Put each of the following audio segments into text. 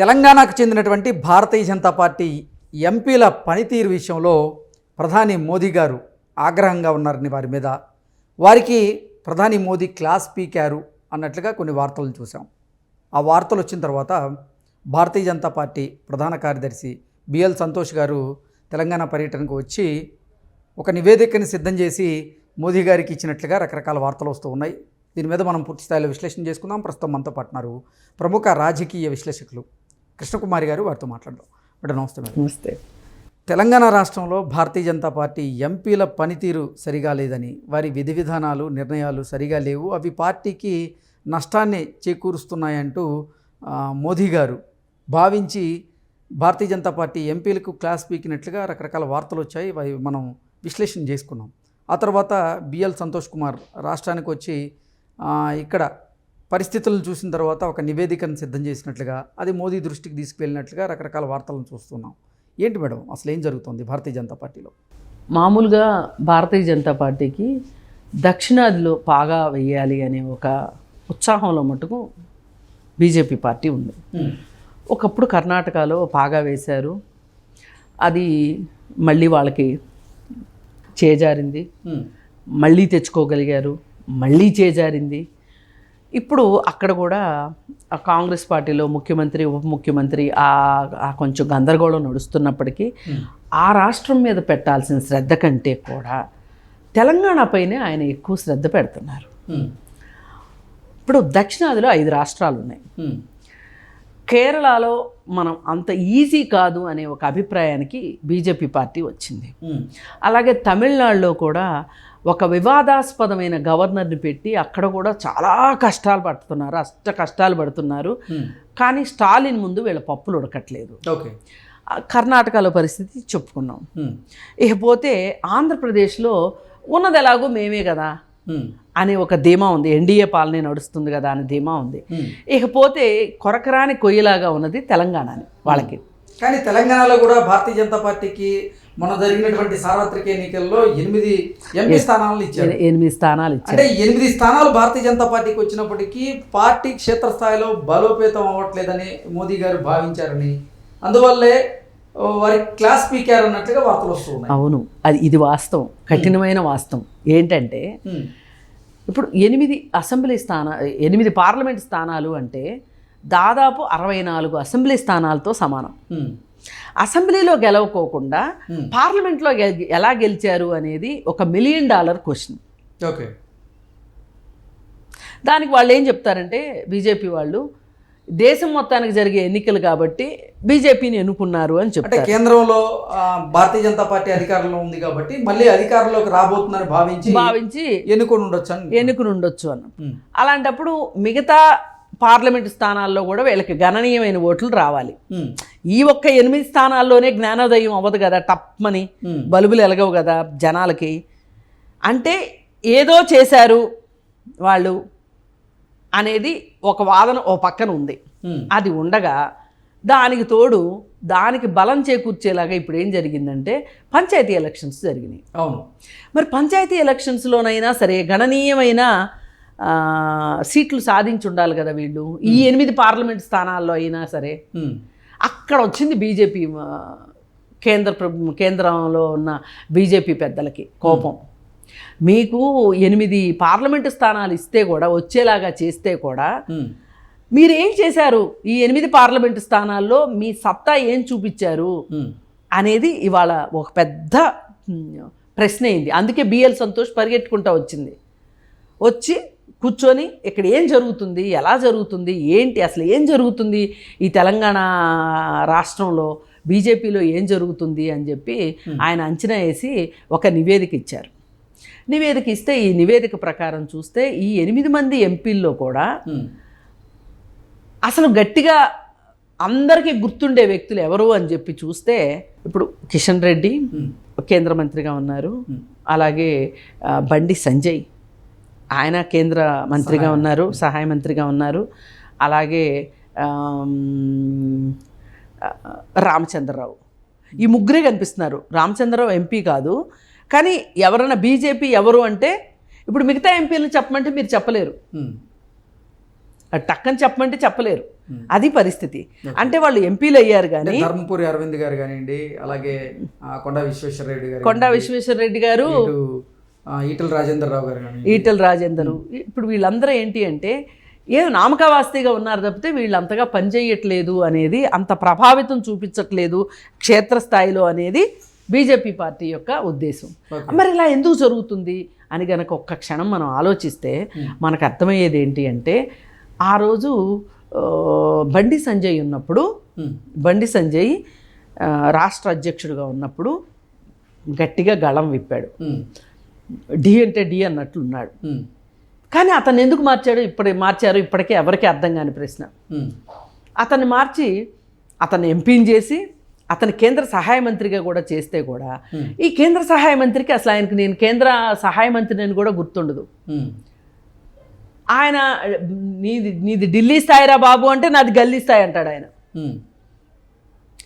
తెలంగాణకు చెందినటువంటి భారతీయ జనతా పార్టీ ఎంపీల పనితీరు విషయంలో ప్రధాని మోదీ గారు ఆగ్రహంగా ఉన్నారని వారి మీద. వారికి ప్రధాని మోదీ క్లాస్ పీకారు అన్నట్లుగా కొన్ని వార్తలు చూసాం ఆ వార్తలు వచ్చిన తర్వాత భారతీయ జనతా పార్టీ ప్రధాన కార్యదర్శి బిఎల్ సంతోష్ గారు తెలంగాణ పర్యటనకు వచ్చి ఒక నివేదికని సిద్ధం చేసి మోదీ గారికి ఇచ్చినట్లుగా రకరకాల వార్తలు వస్తూ ఉన్నాయి. దీని మీద మనం పూర్తి స్థాయిలో విశ్లేషణ చేసుకుందాం. ప్రస్తుతం మనతో పాటున్నారు ప్రముఖ రాజకీయ విశ్లేషకులు కృష్ణకుమారి గారు వారితో మాట్లాడదాం. మేడం నమస్తే మేడం. నమస్తే. తెలంగాణ రాష్ట్రంలో భారతీయ జనతా పార్టీ ఎంపీల పనితీరు సరిగా లేదని వారి విధి విధానాలు నిర్ణయాలు సరిగా లేవు. అవి పార్టీకి నష్టాన్ని చేకూరుస్తున్నాయంటూ మోదీ గారు భావించి భారతీయ జనతా పార్టీ ఎంపీలకు క్లాస్ పీకినట్లుగా రకరకాల వార్తలు వచ్చాయి. అవి మనం విశ్లేషణ చేసుకున్నాం. ఆ తర్వాత బిఎల్ సంతోష్ కుమార్ రాష్ట్రానికి వచ్చి ఇక్కడ పరిస్థితులను చూసిన తర్వాత ఒక నివేదికను సిద్ధం చేసినట్లుగా అది మోదీ దృష్టికి తీసుకువెళ్ళినట్లుగా రకరకాల వార్తలను చూస్తున్నాం. ఏంటి మేడం? అసలు ఏం జరుగుతుంది భారతీయ జనతా పార్టీలో? మామూలుగా భారతీయ జనతా పార్టీకి దక్షిణాదిలో పాగా వేయాలి అనే ఒక ఉత్సాహంలో మటుకు బీజేపీ పార్టీ ఉంది. ఒకప్పుడు కర్ణాటకలో పాగా వేశారు. అది మళ్ళీ వాళ్ళకి చేజారింది. మళ్ళీ తెచ్చుకోగలిగారు. మళ్ళీ చేజారింది. ఇప్పుడు అక్కడ కూడా ఆ కాంగ్రెస్ పార్టీలో ముఖ్యమంత్రి ఉప ముఖ్యమంత్రి ఆ ఆ కొంచెం గందరగోళం నడుస్తున్నప్పటికీ ఆ రాష్ట్రం మీద పెట్టాల్సిన శ్రద్ధ కంటే కూడా తెలంగాణ పైనే ఆయన ఎక్కువ శ్రద్ధ పెడుతున్నారు. ఇప్పుడు దక్షిణాదిలో ఐదు రాష్ట్రాలు ఉన్నాయి. కేరళలో మనం అంత ఈజీ కాదు అనే ఒక అభిప్రాయానికి బీజేపీ పార్టీ వచ్చింది. అలాగే తమిళనాడులో కూడా ఒక వివాదాస్పదమైన గవర్నర్ని పెట్టి అక్కడ కూడా చాలా కష్టాలు పడుతున్నారు అష్ట కష్టాలు పడుతున్నారు. కానీ స్టాలిన్ ముందు వీళ్ళ పప్పులు ఉడకట్లేదు. ఓకే. కర్ణాటకలో పరిస్థితి చెప్పుకున్నాం. ఇకపోతే ఆంధ్రప్రదేశ్లో ఉన్నది ఎలాగో మేమే కదా అనే ఒక ధీమా ఉంది. ఎన్డీఏ పాలనే నడుస్తుంది కదా అనే ధీమా ఉంది. ఇకపోతే కొరకరాని కొయ్యలాగా ఉన్నది తెలంగాణని వాళ్ళకి. కానీ తెలంగాణలో కూడా భారతీయ జనతా పార్టీకి మొన్న జరిగినటువంటి సార్వత్రిక ఎన్నికల్లో ఎనిమిది ఎంపీ స్థానాలను ఇచ్చారు. ఎనిమిది స్థానాలు అంటే ఎనిమిది స్థానాలు భారతీయ జనతా పార్టీకి వచ్చినప్పటికీ పార్టీ క్షేత్రస్థాయిలో బలోపేతం అవ్వట్లేదని మోదీ గారు భావించారని. అందువల్లే వారి క్లాస్ పీకారు అన్నట్లుగా వార్తలు వస్తూ ఉన్నాయి. అవును. అది ఇది వాస్తవం. కఠినమైన వాస్తవం. ఏంటంటే ఇప్పుడు ఎనిమిది అసెంబ్లీ స్థాన ఎనిమిది పార్లమెంట్ స్థానాలు అంటే దాదాపు అరవై నాలుగు అసెంబ్లీ స్థానాలతో సమానం. అసెంబ్లీలో గెలవకోకుండా. పార్లమెంట్లో ఎలా గెలిచారు అనేది ఒక మిలియన్ డాలర్ క్వశ్చన్. ఓకే. దానికి వాళ్ళు ఏం చెప్తారంటే బీజేపీ వాళ్ళు దేశం మొత్తానికి జరిగే ఎన్నికలు కాబట్టి బీజేపీని ఎన్నుకున్నారు అని అంటే చెప్తారు. కేంద్రంలో భారతీయ జనతా పార్టీ అధికారంలో ఉంది కాబట్టి మళ్ళీ అధికారంలోకి రాబోతుందని భావించి భావించి ఎన్నుకొని ఉండొచ్చు అని. ఎన్నుకుని ఉండొచ్చు అన్న ఉమ్, అలాంటప్పుడు మిగతా పార్లమెంట్ స్థానాల్లో కూడా వీళ్ళకి గణనీయమైన ఓట్లు రావాలి. ఈ ఒక్క ఎనిమిది స్థానాల్లోనే జ్ఞానోదయం అవ్వదు కదా టప్మని బల్బులు ఎలగవు కదా జనాలకి. అంటే ఏదో చేశారు వాళ్ళు అనేది ఒక వాదన ఓ పక్కన ఉంది. అది ఉండగా దానికి తోడు దానికి బలం చేకూర్చేలాగా ఇప్పుడు ఏం జరిగిందంటే పంచాయతీ ఎలక్షన్స్ జరిగినాయి. అవును. మరి పంచాయతీ ఎలక్షన్స్లోనైనా సరే గణనీయమైన సీట్లు సాధించి ఉండాలి కదా వీళ్ళు. ఈ ఎనిమిది పార్లమెంట్ స్థానాల్లో అయినా సరే ఉమ్, అక్కడ వచ్చింది బీజేపీ కేంద్ర ప్రభు కేంద్రంలో ఉన్న బీజేపీ పెద్దలకి కోపం. మీకు ఎనిమిది పార్లమెంటు స్థానాలు ఇస్తే కూడా వచ్చేలాగా చేస్తే కూడా మీరు ఏం చేశారు? ఈ ఎనిమిది పార్లమెంటు స్థానాల్లో మీ సత్తా ఏం చూపించారు? అనేది ఇవాళ ఒక పెద్ద ప్రశ్న అయింది. అందుకే బిఎల్ సంతోష్ పరిగెట్టుకుంటా వచ్చింది. వచ్చి కూర్చొని ఇక్కడ ఏం జరుగుతుంది ఎలా జరుగుతుంది ఏంటి అసలు ఏం జరుగుతుంది ఈ తెలంగాణ రాష్ట్రంలో బీజేపీలో ఏం జరుగుతుంది అని చెప్పి ఆయన అంచనా వేసి ఒక నివేదిక ఇచ్చారు. నివేదిక ఇస్తే ఈ నివేదిక ప్రకారం చూస్తే ఈ ఎనిమిది మంది ఎంపీల్లో కూడా అసలు గట్టిగా అందరికీ గుర్తుండే వ్యక్తులు ఎవరు అని చెప్పి చూస్తే ఇప్పుడు కిషన్ రెడ్డి కేంద్ర మంత్రిగా ఉన్నారు. అలాగే బండి సంజయ్. ఆయన కేంద్ర మంత్రిగా ఉన్నారు సహాయ మంత్రిగా ఉన్నారు. అలాగే రామచంద్రరావు. ఈ ముగ్గురే కనిపిస్తున్నారు. రామచంద్రరావు ఎంపీ కాదు. కానీ ఎవరైనా బీజేపీ ఎవరు అంటే ఇప్పుడు మిగతా ఎంపీలను చెప్పమంటే మీరు చెప్పలేరు. టక్కని చెప్పమంటే చెప్పలేరు. అది పరిస్థితి. అంటే వాళ్ళు ఎంపీలు అయ్యారు కానీ ధర్మపురి అరవింద్ గారు కానివ్వండి అలాగే కొండా విశ్వేశ్వర రెడ్డి గారు కొండా విశ్వేశ్వర రెడ్డి గారు ఈటల రాజేందర్ రావు గారు ఈటల రాజేందరు. ఇప్పుడు వీళ్ళందరూ ఏంటి అంటే ఏ నామకావాస్తిగా ఉన్నారు తప్పితే వీళ్ళు అంతగా పనిచేయట్లేదు అనేది అంత ప్రభావితం చూపించట్లేదు క్షేత్రస్థాయిలో అనేది బీజేపీ పార్టీ యొక్క ఉద్దేశం. మరి ఇలా ఎందుకు జరుగుతుంది అని గనక ఒక్క క్షణం మనం ఆలోచిస్తే మనకు అర్థమయ్యేది ఏంటి అంటే ఆ రోజు బండి సంజయ్ ఉన్నప్పుడు బండి సంజయ్ రాష్ట్ర అధ్యక్షుడిగా ఉన్నప్పుడు గట్టిగా గళం విప్పాడు. డి అంటే డి అన్నట్లున్నాడు. కానీ అతను ఎందుకు మార్చాడు ఇప్పుడు మార్చారు ఇప్పటికే ఎవరికీ అర్థం కాని ప్రశ్న. అతన్ని మార్చి అతన్ని ఎంపీని చేసి అతని కేంద్ర సహాయ మంత్రిగా కూడా చేస్తే కూడా ఈ కేంద్ర సహాయ మంత్రికి అసలు ఆయనకు నేను కేంద్ర సహాయ మంత్రిని అని కూడా గుర్తుండదు. ఆయన నీది నీది ఢిల్లీ స్థాయిరా బాబు అంటే నాది గల్లీ స్థాయి అంటాడు ఆయన.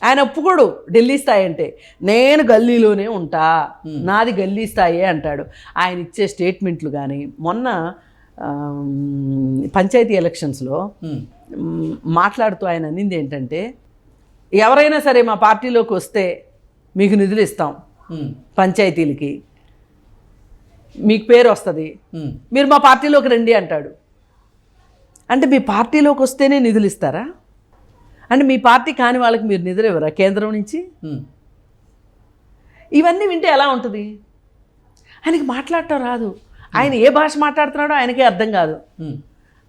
ఆయన ఒప్పుకోడు ఢిల్లీ స్థాయి అంటే. నేను గల్లీలోనే ఉంటా నాది గల్లీ స్థాయే అంటాడు. ఆయన ఇచ్చే స్టేట్మెంట్లు కానీ మొన్న పంచాయతీ ఎలక్షన్స్లో మాట్లాడుతూ ఆయన అనింది ఏంటంటే ఎవరైనా సరే మా పార్టీలోకి వస్తే మీకు నిధులు ఇస్తాం పంచాయతీలకి. మీకు పేరు వస్తుంది. మీరు మా పార్టీలోకి రండి అంటాడు. అంటే మీ పార్టీలోకి వస్తేనే నిధులు ఇస్తారా? అంటే మీ పార్టీ కాని వాళ్ళకి మీరు నిధులు ఇవ్వరా? కేంద్రం నుంచి? ఇవన్నీ వింటే ఎలా ఉంటుంది? ఆయనకి మాట్లాడటం రాదు. ఆయన ఏ భాష మాట్లాడుతున్నాడో ఆయనకే అర్థం కాదు.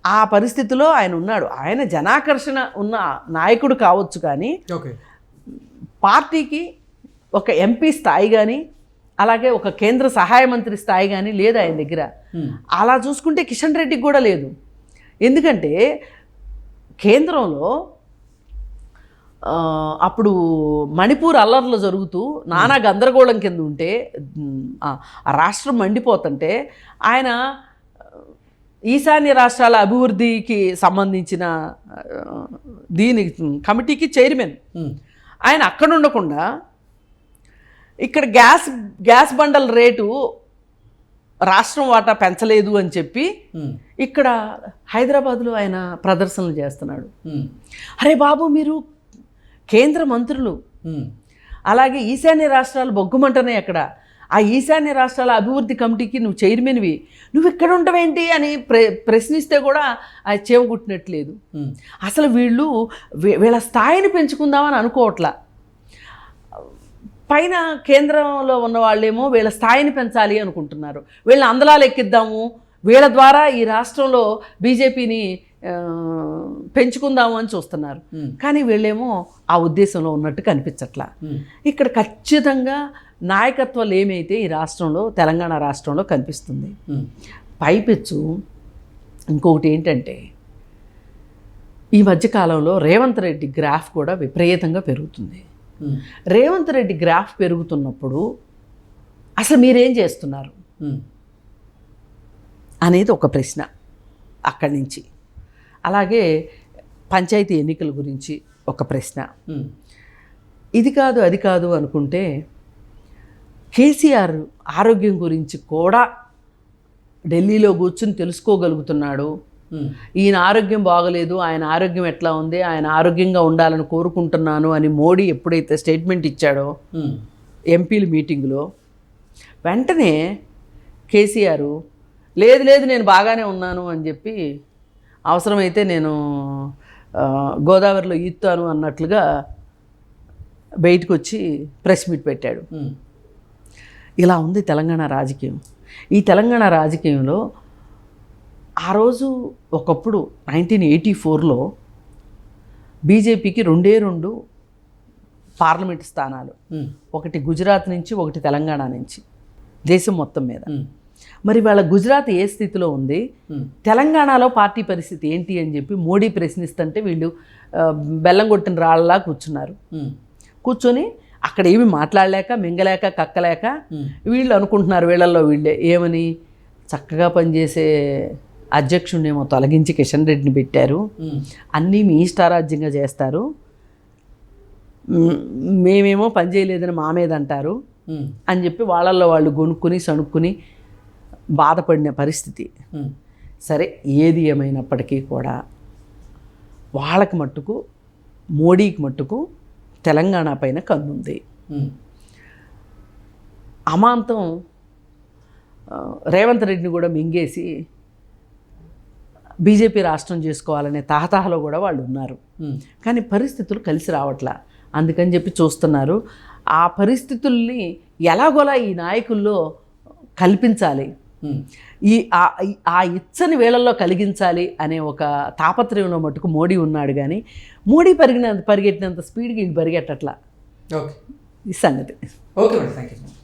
ఆ పరిస్థితిలో ఆయన ఉన్నాడు. ఆయన జనాకర్షణ ఉన్న నాయకుడు కావచ్చు కానీ పార్టీకి ఒక ఎంపీ స్థాయి కానీ అలాగే ఒక కేంద్ర సహాయ మంత్రి స్థాయి కానీ లేదు ఆయన దగ్గర. అలా చూసుకుంటే కిషన్ రెడ్డికి కూడా లేదు. ఎందుకంటే కేంద్రంలో అప్పుడు మణిపూర్ అల్లర్లు జరుగుతూ నానా గందరగోళం కింద ఉంటే రాష్ట్రం మండిపోతుంటే ఆయన ఈశాన్య రాష్ట్రాల అభివృద్ధికి సంబంధించిన దీని కమిటీకి చైర్మన్. ఆయన అక్కడ ఉండకుండా ఇక్కడ గ్యాస్ గ్యాస్ బండల రేటు రాష్ట్రం వాటా పెంచలేదు అని చెప్పి ఇక్కడ హైదరాబాద్లో ఆయన ప్రదర్శనలు చేస్తున్నాడు. అరే బాబు మీరు కేంద్ర మంత్రులు. అలాగే ఈశాన్య రాష్ట్రాలు బొగ్గుమంటనే అక్కడ. ఆ ఈశాన్య రాష్ట్రాల అభివృద్ధి కమిటీకి నువ్వు చైర్మన్వి. నువ్వు ఇక్కడ ఉండవేంటి అని ప్ర ప్రశ్నిస్తే కూడా అది చేవగుట్టినట్లేదు అసలు వీళ్ళు వీళ్ళ స్థాయిని పెంచుకుందామని అనుకోవట్లా. పైన కేంద్రంలో ఉన్న వాళ్ళేమో వీళ్ళ స్థాయిని పెంచాలి అనుకుంటున్నారు. వీళ్ళని అందలాలు ఎక్కిద్దాము వీళ్ళ ద్వారా ఈ రాష్ట్రంలో బీజేపీని పెంచుకుందాము అని చూస్తున్నారు. కానీ వీళ్ళేమో ఆ ఉద్దేశంలో ఉన్నట్టు కనిపించట్లా. ఇక్కడ ఖచ్చితంగా నాయకత్వాలు ఏమైతే ఈ రాష్ట్రంలో తెలంగాణ రాష్ట్రంలో కనిపిస్తుంది. పైపెచ్చు ఇంకొకటి ఏంటంటే ఈ మధ్యకాలంలో రేవంత్ రెడ్డి గ్రాఫ్ కూడా విపరీతంగా పెరుగుతుంది. రేవంత్ రెడ్డి గ్రాఫ్ పెరుగుతున్నప్పుడు అసలు మీరేం చేస్తున్నారు? అనేది ఒక ప్రశ్న అక్కడి నుంచి. అలాగే పంచాయతీ ఎన్నికల గురించి ఒక ప్రశ్న. ఇది కాదు అది కాదు అనుకుంటే కేసీఆర్ ఆరోగ్యం గురించి కూడా ఢిల్లీలో కూర్చుని తెలుసుకోగలుగుతున్నాడు. ఈయన ఆరోగ్యం బాగలేదు ఆయన ఆరోగ్యం ఎట్లా ఉంది ఆయన ఆరోగ్యంగా ఉండాలని కోరుకుంటున్నాను అని మోడీ ఎప్పుడైతే స్టేట్మెంట్ ఇచ్చాడో ఎంపీల మీటింగులో వెంటనే కేసీఆర్ లేదు లేదు నేను బాగానే ఉన్నాను అని చెప్పి అవసరమైతే నేను గోదావరిలో ఈత్తాను అన్నట్లుగా బయటకు వచ్చి ప్రెస్ మీట్ పెట్టాడు. ఇలా ఉంది తెలంగాణ రాజకీయం. ఈ తెలంగాణ రాజకీయంలో ఆ రోజు ఒకప్పుడు నైన్టీన్ ఎయిటీ ఫోర్లో బీజేపీకి రెండే రెండు పార్లమెంట్ స్థానాలు. ఒకటి గుజరాత్ నుంచి ఒకటి తెలంగాణ నుంచి. దేశం మొత్తం మీద. మరి వాళ్ళ గుజరాత్ ఏ స్థితిలో ఉంది? తెలంగాణలో పార్టీ పరిస్థితి ఏంటి అని చెప్పి మోడీ ప్రశ్నిస్తుంటే వీళ్ళు బెల్లం కొట్టిన రాళ్ళలా కూర్చున్నారు. కూర్చొని అక్కడ ఏమి మాట్లాడలేక మింగలేక కక్కలేక వీళ్ళు అనుకుంటున్నారు వీళ్ళల్లో వీళ్ళే. ఏమని? చక్కగా పనిచేసే అధ్యక్షుడినేమో తొలగించి కిషన్ రెడ్డిని పెట్టారు. అన్నీ మీ ఇష్టారాజ్యంగా చేస్తారు. మేమేమో పని చేయలేదని మా మీద అంటారు అని చెప్పి వాళ్ళల్లో వాళ్ళు గొనుక్కుని సణుక్కుని బాధపడిన పరిస్థితి. సరే ఏది ఏమైనప్పటికీ కూడా వాళ్ళకి మట్టుకు మోడీకి మట్టుకు తెలంగాణ పైన కన్నుంది. అమాంతం రేవంత్ రెడ్డిని కూడా మింగేసి బీజేపీ రాష్ట్రం చేసుకోవాలనే తాహతాహలో కూడా వాళ్ళు ఉన్నారు. కానీ పరిస్థితులు కలిసి రావట్లా. అందుకని చెప్పి చూస్తున్నారు. ఆ పరిస్థితుల్ని ఎలాగోలా ఈ నాయకుల్లో కల్పించాలి. ఈ ఆ- ఇచ్చని వేళల్లో కలిగించాలి అనే ఒక తాపత్రయంలో మట్టుకు మోడీ ఉన్నాడు కానీ మోడీ పరిగిన పరిగెట్టినంత స్పీడ్కి ఇది పరిగెట్టట్లా. ఓకే. ఈ సంగతి. Okay madam. Thank you